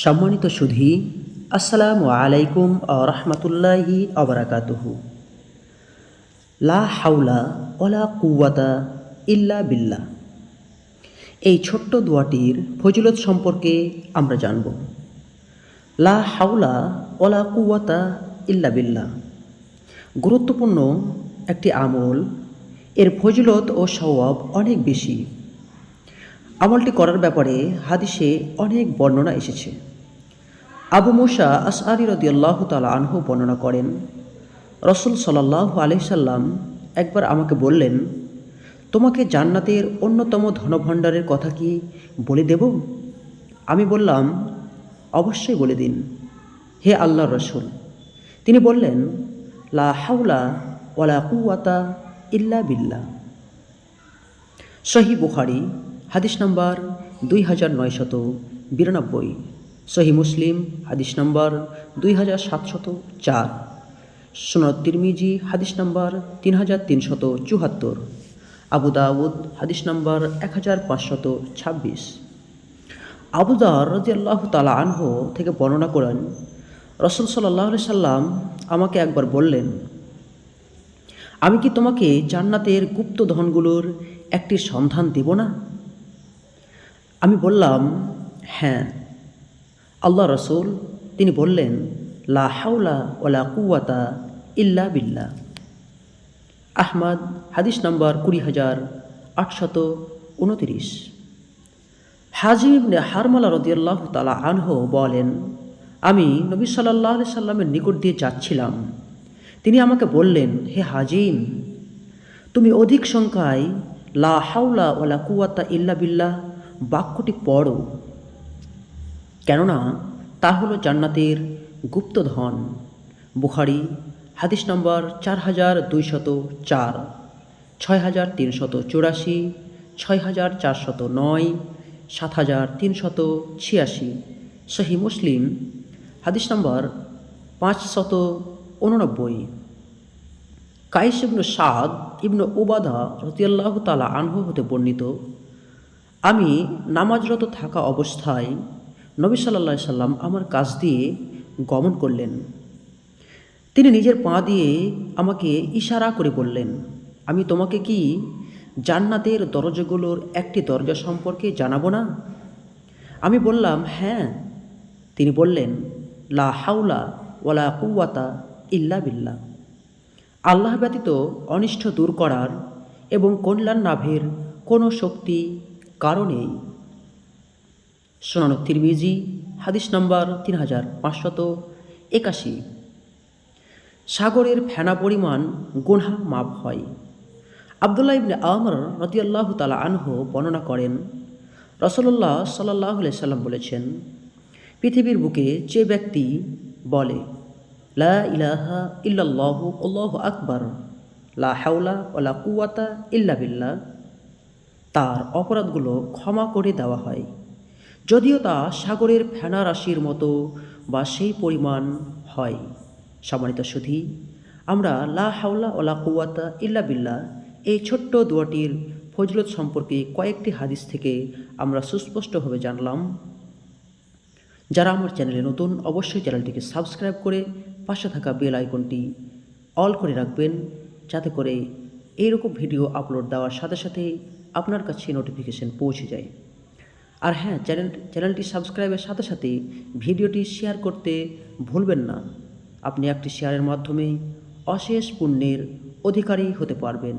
সম্মানিত সুধী, আসসালামু আলাইকুম রহমতুল্লাহি অবরাকাতুহু লা হাউলা ওলা কুওয়াতা ইল্লা বিল্লা এই ছোট্ট দোয়াটির ফজিলত সম্পর্কে আমরা জানব। লা হাউলা ওলা কুওয়াতা ইল্লা বিল্লা গুরুত্বপূর্ণ একটি আমল, এর ফজিলত ও স্বভাব অনেক বেশি। আমলটি করার ব্যাপারে হাদিসে অনেক বর্ণনা এসেছে। আবু মুসা আসআরি রদিয়াল্লাহ তালা আনহু বর্ণনা করেন, রসুল সাল্লাহ আলহিসাল্লাম একবার আমাকে বললেন, তোমাকে জান্নাতের অন্যতম ধনভাণ্ডারের কথা কি বলে দেব আমি বললাম, অবশ্যই বলে দিন, হে আল্লাহ রসুল। তিনি বললেন, লা হাউলা ওয়ালা কুয়াতা ইল্লা বিল্লা সহি বুখারি হাদিস নম্বর দুই হাজার নয়শত বিরানব্বই। সহি মুসলিম, হাদিস নম্বর দুই হাজার সাতশত চার। সোনার তিরমিজি, হাদিস নম্বর তিন হাজার তিনশত চুয়াত্তর। আবু দাউদ, হাদিস নম্বর এক হাজার পাঁচশত ছাব্বিশ। আবুদার রাজি আল্লাহ তালা আনহ থেকে বর্ণনা করেন, রসুল সাল্লাহ সাল্লাম আমাকে একবার বললেন, আমি কি তোমাকে জান্নাতের গুপ্ত ধনগুলোর একটি সন্ধান দেব না? আমি বললাম হ্যাঁ। আল্লাহ রসুল, তিনি বললেন, লা হাউলা ওলা কুয়াতা ইল্লা বিল্লা আহমদ, হাদিস নম্বর কুড়ি হাজার আটশত উনতিরিশ। হাজিম হারমালা রদিয়াল্লাহ তালা আনহ বলেন, আমি নবী সাল্লাহ আলি সাল্লামের নিকট দিয়ে যাচ্ছিলাম। তিনি আমাকে বললেন, হে হাজিম, তুমি অধিক সংখ্যায় লা হাউলা ওলা কুয়াতা ইল্লা বিল্লাহ বাক্যটি পড়ো। কেননা তা হলো জান্নাতের গুপ্তধন। বুখারি, হাদিস নম্বর চার হাজার দুইশত চার ছয় হাজার তিনশত চুরাশি ছয় হাজার চারশত নয় সাত হাজার তিনশত ছিয়াশি। সহি মুসলিম, হাদিস নম্বর পাঁচশত উননব্বই। কাইস ইবনু সাদ ইবনু ওবাদা রতিয়াল্লাহ তালা আনহু হতে বর্ণিত আমি নামাজরত থাকা অবস্থায় নবী সাল্লা সাল্লাম আমার কাছ দিয়ে গমন করলেন। তিনি নিজের পা দিয়ে আমাকে ইশারা করে বললেন, আমি তোমাকে কি জান্নাতের দরজাগুলোর একটি দরজা সম্পর্কে জানাব না? আমি বললাম হ্যাঁ। তিনি বললেন, লা হাউলা ওয়ালা কুয়াতা ইল্লা বিল্লা আল্লাহ ব্যতীত অনিষ্ট দূর করার এবং কল্যাণ লাভের কোনো শক্তি কারণেই। সোনানো তিরমিজি, হাদিস নম্বর তিন হাজার পাঁচশত একাশি। সাগরের ফেনা পরিমাণ গুনহা মাপ হয়। আবদুল্লাহ ইবনে আমর রতিয়াল্লাহ তালা আনহ বর্ণনা করেন রসল্লাহ সাল্লাহ সাল্লাম বলেছেন, পৃথিবীর বুকে যে ব্যক্তি বলে, লা ইলাহা ইল্লাল্লাহ, আল্লাহ আকবর, লা হাওলা ওলা কুয়াতা ইল্লা বিল্লাহ তার অপরাধগুলো ক্ষমা করে দেওয়া হয়। যদিও তা সাগরের ফেনা রাশির মতো বা সেই পরিমাণ হয়। সম্মানিত সুধি, আমরা লা হাওলা ওলা কুয়াতা ইল্লা বিল্লা এই ছোট্ট দোয়াটির ফজলত সম্পর্কে কয়েকটি হাদিস থেকে আমরা সুস্পষ্টভাবে জানলাম। যারা আমার চ্যানেলে নতুন, অবশ্যই চ্যানেলটিকে সাবস্ক্রাইব করে পাশে থাকা বেল আইকনটি অল করে রাখবেন, যাতে করে এইরকম ভিডিও আপলোড দেওয়ার সাথে সাথে আপনার কাছে নোটিফিকেশন পৌঁছে যায়। আর হ্যাঁ চ্যানেল চ্যানেলটি সাবস্ক্রাইবের সাথে সাথে ভিডিওটি শেয়ার করতে ভুলবেন না। আপনি একটি শেয়ারের মাধ্যমে অশেষ পুণ্যের অধিকারী হতে পারবেন।